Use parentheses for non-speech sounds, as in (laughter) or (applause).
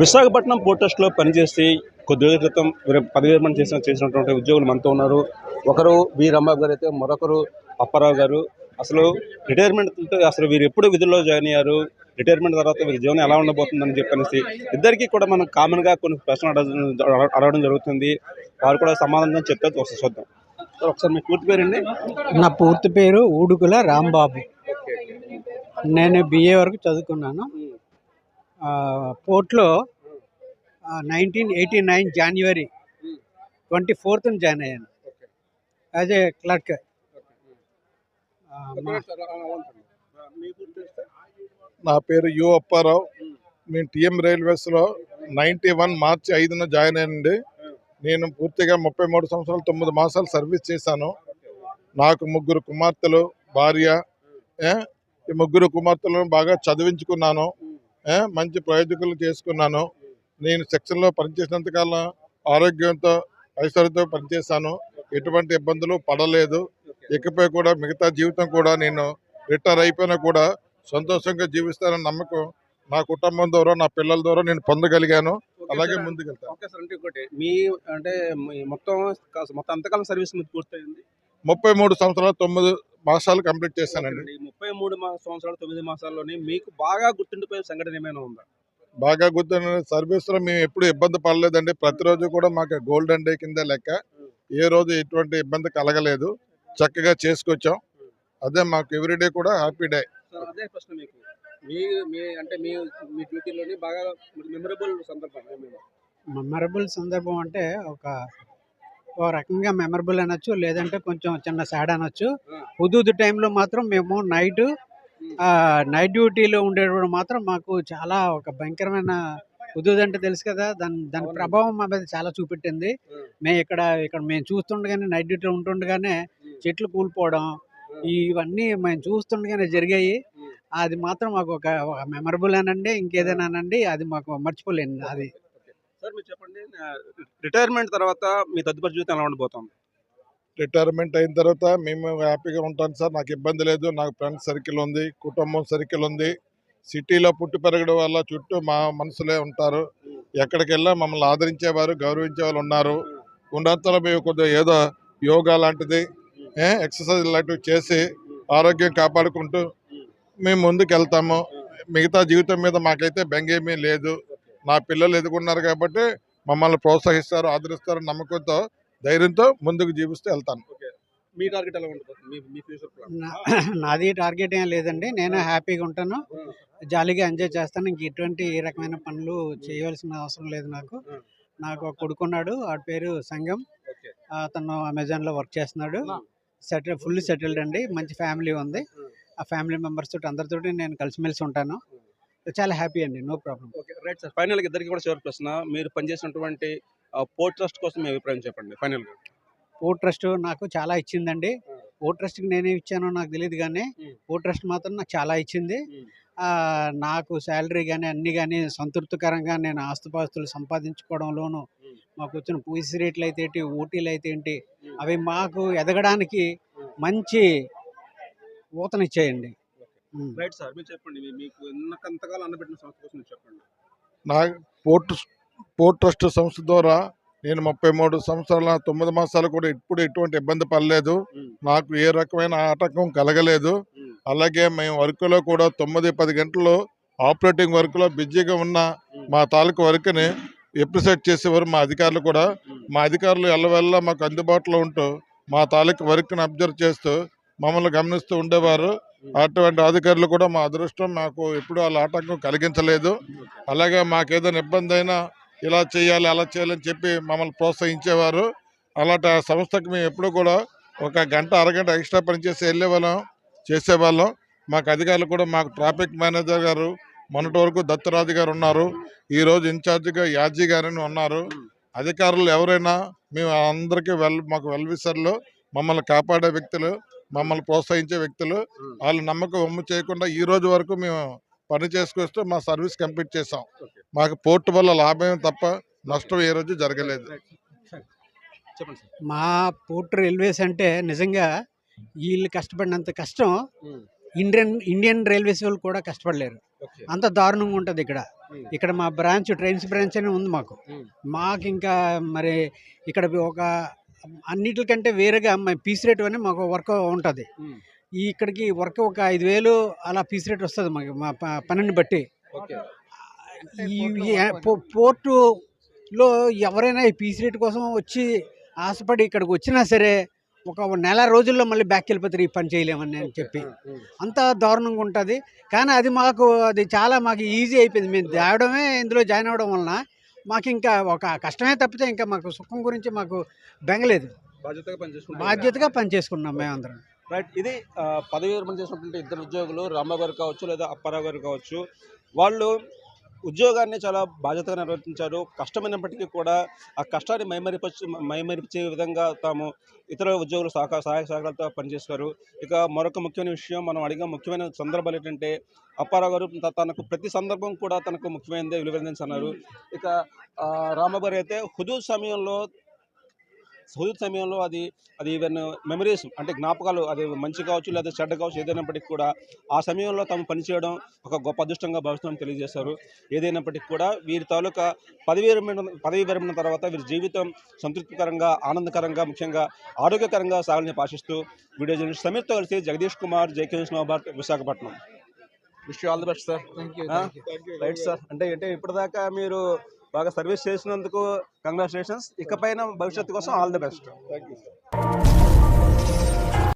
Visakhapatnam port ట్రస్ట్లో పనిచేసి కొద్ది రోజుల క్రితం వీరు పదవిరమణ చేసిన చేసినటువంటి ఉద్యోగులు మనతో ఉన్నారు. ఒకరు బి రాంబాబు గారు అయితే మరొకరు అప్పారావు గారు. అసలు రిటైర్మెంట్ అసలు వీరు ఎప్పుడు విధుల్లో జాయిన్ అయ్యారు? రిటైర్మెంట్ తర్వాత వీరి జీవనం ఎలా ఉండబోతుందని చెప్పనేసి ఇద్దరికి కూడా మనం కామన్గా కొన్ని ప్రశ్నలు అడగడం అడగడం జరుగుతుంది. వారు కూడా సమాధానం చెప్తే ఒకసారి చూద్దాం. సార్ ఒకసారి మీ పూర్తి పేరండి? నా పూర్తి పేరు ఊడుకుల రాంబాబు. నేను బిఏ వరకు చదువుకున్నాను. పోర్ట్లో నైన్టీన్ ఎయిటీ నైన్ జనవరి ట్వంటీ ఫోర్త్న జాయిన్ అయ్యాను. As a clerk. నా పేరు యు అప్పారావు. నేను టిఎం రైల్వేస్లో నైంటీ వన్ మార్చి ఐదున జాయిన్ అయ్యండి. నేను పూర్తిగా ముప్పై మూడు సంవత్సరాలు తొమ్మిది మాసాలు సర్వీస్ చేశాను. నాకు ముగ్గురు కుమార్తెలు భార్య ఈ ముగ్గురు కుమార్తెలను బాగా చదివించుకున్నాను. మంచి ప్రయోజకులు చేసుకున్నాను. నేను సెక్షన్లో పనిచేసినంతకాలం ఆరోగ్యంతో ఐశ్వర్యంతో పనిచేశాను. ఎటువంటి ఇబ్బందులు పడలేదు. ఇకపై కూడా మిగతా జీవితం కూడా నేను రిటైర్ అయిపోయినా కూడా సంతోషంగా జీవిస్తానని నమ్మకం నా కుటుంబం ద్వారా నా పిల్లల ద్వారా నేను పొందగలిగాను. అలాగే ముందుకెళ్తాను మీ అంటే మొత్తం మొత్తం అంతకాలం సర్వీస్ పూర్తయింది? ముప్పై మూడు సంవత్సరాలు తొమ్మిది మాసాలు కంప్లీట్ చేశానండి ముప్పై మూడు సంవత్సరాలు తొమ్మిది మాసాల్లోని మీకు బాగా గుర్తుండిపోయే సంఘటన ఏమైనా ఉందా? బాగా గుర్తున్న సర్వీస్లో మేము ఎప్పుడు ఇబ్బంది పడలేదండి. ప్రతిరోజు కూడా మాకు గోల్డెన్ డే కింద లెక్క. ఏ రోజు ఎటువంటి ఇబ్బంది కలగలేదు. చక్కగా చేసుకొచ్చాం. అదే మాకు ఎవ్రీడే కూడా హ్యాపీ డే. అదే ప్రశ్న మీకు. మీ మీ అంటే మీ మీ డ్యూటీలోని బాగా మెమరబుల్ సందర్భం ఏమైనా? మెమరబుల్ సందర్భం అంటే ఒక ఒక రకంగా మెమరబుల్ అనొచ్చు లేదంటే కొంచెం చిన్న సాడ్ అనొచ్చు. హుదూద్ టైంలో మాత్రం మేము నైట్ నైట్ డ్యూటీలో ఉండేటప్పుడు మాత్రం మాకు చాలా ఒక భయంకరమైన హుదూద్ అంటే తెలుసు కదా దాని దాని. ప్రభావం మా మీద చాలా చూపెట్టింది. మేము ఇక్కడ ఇక్కడ మేము చూస్తుండగానే నైట్ డ్యూటీ ఉంటుండగానే చెట్లు కూలిపోవడం ఇవన్నీ మేము చూస్తుండగానే జరిగాయి. అది మాత్రం మాకు ఒక మెమరబుల్ అనండి ఇంకేదైనా అనండి అది మాకు మర్చిపోలేను అది. సార్ మీరు చెప్పండి. రిటైర్మెంట్ తర్వాత మీ తదుపరి జీవితం ఎలా ఉండబోతుంది? రిటైర్మెంట్ అయిన తర్వాత మేము హ్యాపీగా ఉంటాను సార్. నాకు ఇబ్బంది లేదు. నాకు ఫ్రెండ్స్ సర్కిల్ ఉంది కుటుంబం సర్కిల్ ఉంది. సిటీలో పుట్టి పెరగడం వల్ల చుట్టూ మా మనసులే ఉంటారు. ఎక్కడికి వెళ్ళా మమ్మల్ని ఆదరించేవారు గౌరవించే వాళ్ళు ఉన్నారు. ఉన్నంతలో మేము కొద్దిగా ఏదో యోగా లాంటిది ఎక్సర్సైజ్ లాంటివి చేసి ఆరోగ్యం కాపాడుకుంటూ మేము ముందుకు వెళ్తాము మిగతా జీవితం మీద మాకైతే బెంగేమీ లేదు. నా పిల్లలు ఎదుగున్నారు కాబట్టి మమ్మల్ని ప్రోత్సహిస్తారు ఆదరిస్తారు నమ్మకంతో ధైర్యంతో ముందుకు జీవిస్తూ వెళ్తాను. మీ టార్గెట్ ఎలా (clears throat) నాది టార్గెట్ ఏం లేదండి. నేను హ్యాపీగా ఉంటాను. జాలీగా ఎంజాయ్ చేస్తాను. ఇంక ఎటువంటి ఏ రకమైన పనులు చేయవలసిన అవసరం లేదు నాకు. నాకు ఒక కొడుకున్నాడు. వాడి పేరు సంగం. అతను అమెజాన్లో వర్క్ చేస్తున్నాడు. సెటిల్ ఫుల్లీ సెటిల్డ్ అండి. మంచి ఫ్యామిలీ ఉంది. ఆ. ఫ్యామిలీ మెంబర్స్ తోటి అందరితోటి నేను కలిసిమెలిసి ఉంటాను. చాలా హ్యాపీ అండి no problem okay right sir final ఇద్దరికి కూడా చివరి ప్రశ్న మీరు పనిచేసినటువంటి పోర్ట్ ట్రస్ట్ కోసం మీ అభిప్రాయం చెప్పండి ఫైనల్గా ఓ ట్రస్ట్ నాకు చాలా ఇచ్చిందండి. ఓ ట్రస్ట్కి నేనే ఇచ్చానో నాకు తెలియదు కానీ. ఓ ట్రస్ట్ మాత్రం నాకు చాలా ఇచ్చింది నాకు శాలరీ కానీ అన్ని కానీ సంతృప్తికరంగా నేను ఆస్తుపాస్తులు సంపాదించుకోవడంలోనూ. మాకు వచ్చిన పూసి రేట్లు అయితే ఏంటి ఓటీలు అయితే ఏంటి. అవి మాకు ఎదగడానికి. మంచి ఊతనిచ్చాయండి. రైట్ సార్ మీరు చెప్పండి. మీకు ఎంతకాలం అన్నబెట్టిన సంస్థ కోసం చెప్పండి. నా పోర్ట్ పోర్ట్ ట్రస్ట్ సంస్థ ద్వారా నేను ముప్పై మూడు సంవత్సరాల తొమ్మిది మాసాలు కూడా ఇప్పుడు ఎటువంటి ఇబ్బంది పడలేదు. నాకు ఏ రకమైన ఆటంకం కలగలేదు. అలాగే మేము వర్క్లో కూడా తొమ్మిది పది గంటలు ఆపరేటింగ్ వర్క్లో బిజీగా ఉన్న మా తాలూకు వర్క్ని ఎప్రిసేట్ చేసేవారు మా అధికారులు కూడా. మా అధికారులు ఎల్లవెల్ల మాకు అందుబాటులో ఉంటూ మా తాలూకు వర్క్ని అబ్జర్వ్ చేస్తూ మమ్మల్ని గమనిస్తూ ఉండేవారు. అటువంటి అధికారులు కూడా మా అదృష్టం. మాకు ఎప్పుడూ వాళ్ళ ఆటంకం కలిగించలేదు. అలాగే మాకు ఏదైనా ఇబ్బంది అయినా ఇలా చేయాలి అలా చేయాలని చెప్పి మమ్మల్ని ప్రోత్సహించేవారు. అలాంటి సంస్థకి మేము ఎప్పుడు కూడా ఒక గంట అరగంట ఎక్స్ట్రా పనిచేసి వెళ్ళేవాళ్ళం చేసేవాళ్ళం మాకు అధికారులు కూడా మాకు ట్రాఫిక్ మేనేజర్ గారు మొన్నటి వరకు దత్తరాజు గారు ఉన్నారు. ఈరోజు ఇన్ఛార్జిగా యాజీ గారని ఉన్నారు. అధికారులు ఎవరైనా మేము అందరికీ వెల్ మాకు వెల్విసర్లు మమ్మల్ని కాపాడే వ్యక్తులు. మమ్మల్ని ప్రోత్సహించే వ్యక్తులు. వాళ్ళ నమ్మకం ఒమ్ము చేయకుండా ఈ రోజు వరకు మేము పని చేసుకొస్తూ మా సర్వీస్ కంప్లీట్ చేసాం మాకు పోర్టు వల్ల లాభం తప్ప నష్టం ఏ రోజు జరగలేదు. చెప్పండి సార్. మా పోర్ట్ రైల్వేస్ అంటే నిజంగా వీళ్ళు కష్టపడినంత కష్టం ఇండియన్ ఇండియన్ రైల్వేస్ వాళ్ళు కూడా కష్టపడలేరు. అంత దారుణంగా ఉంటుంది ఇక్కడ. ఇక్కడ మా బ్రాంచ్ ట్రైన్స్ బ్రాంచ్ అని ఉంది మాకు. మాకు ఇంకా మరి ఇక్కడ ఒక అన్నిటికంటే వేరేగా పీస్ రేట్ అని మాకు వర్క్ ఉంటుంది. ఈ ఇక్కడికి వర్క్ ఒక ఐదు వేలు అలా పీస్ రేట్ వస్తుంది మాకు మా ప- పనిని బట్టి. పోర్టులో ఎవరైనా ఈ పీస్ రేట్ కోసం వచ్చి ఆశపడి ఇక్కడికి వచ్చినా సరే ఒక నెల రోజుల్లో మళ్ళీ బ్యాక్ వెళ్ళిపోతారు ఈ పని చేయలేమని అని చెప్పి. అంత దారుణంగా ఉంటుంది. కానీ అది మాకు అది చాలా మాకు ఈజీ అయిపోయింది. మేము తేవడమే ఇందులో జాయిన్ అవ్వడం వలన మాకు ఇంకా ఒక కష్టమే తప్పితే ఇంకా మాకు సుఖం గురించి మాకు బెంగలేదు. బాధ్యతగా పనిచేసుకుంటారు బాధ్యతగా మేమందరం. రైట్ ఇది పదవి విరమణ చేసినటువంటి ఇద్దరు ఉద్యోగులు రాంబాబు గారు కావచ్చు లేదా అప్పారావు గారు కావచ్చు వాళ్ళు ఉద్యోగాన్ని చాలా బాధ్యతగా నిర్వర్తించారు. కష్టమైనప్పటికీ కూడా ఆ కష్టాన్ని మైమరిపచ్చు మైమరిపించే విధంగా తాము ఇతర ఉద్యోగులు సహకార సహాయ సహకారాలతో పనిచేస్తారు ఇక మరొక ముఖ్యమైన విషయం మనం అడిగే ముఖ్యమైన సందర్భాలు ఏంటంటే అప్పారావు గారు తనకు ప్రతి సందర్భం కూడా తనకు ముఖ్యమైనదే విలువ అన్నారు. ఇక రామగారు అయితే హుదూ సమయంలో హుదూద్ సమయంలో అది అది ఈవెన్ మెమరీస్ అంటే జ్ఞాపకాలు అది మంచి కావచ్చు లేదా చెడ్డ కావచ్చు ఏదైనప్పటికీ కూడా ఆ సమయంలో తాము పనిచేయడం ఒక గొప్ప అదృష్టంగా భావిస్తామని తెలియజేశారు. ఏదైనప్పటికీ కూడా వీరి తాలూకా పదవి విరమణ పదవి విరమణ తర్వాత వీరి జీవితం సంతృప్తికరంగా ఆనందకరంగా ముఖ్యంగా ఆరోగ్యకరంగా సాగాలని ఆశిస్తూ వీడియో జర్నలిస్ట్ సమీర్తో కలిసి Jagadish Kumar JK స్నోబార్ట్ Visakhapatnam. Wish all the best sir. Thank you ఆ? రైట్ సార్ అంటే అంటే ఇప్పటిదాకా మీరు బాగా సర్వీస్ చేసినందుకు కంగ్రాచులేషన్స్. ఇకపైన భవిష్యత్తు కోసం all the best. Thank you sir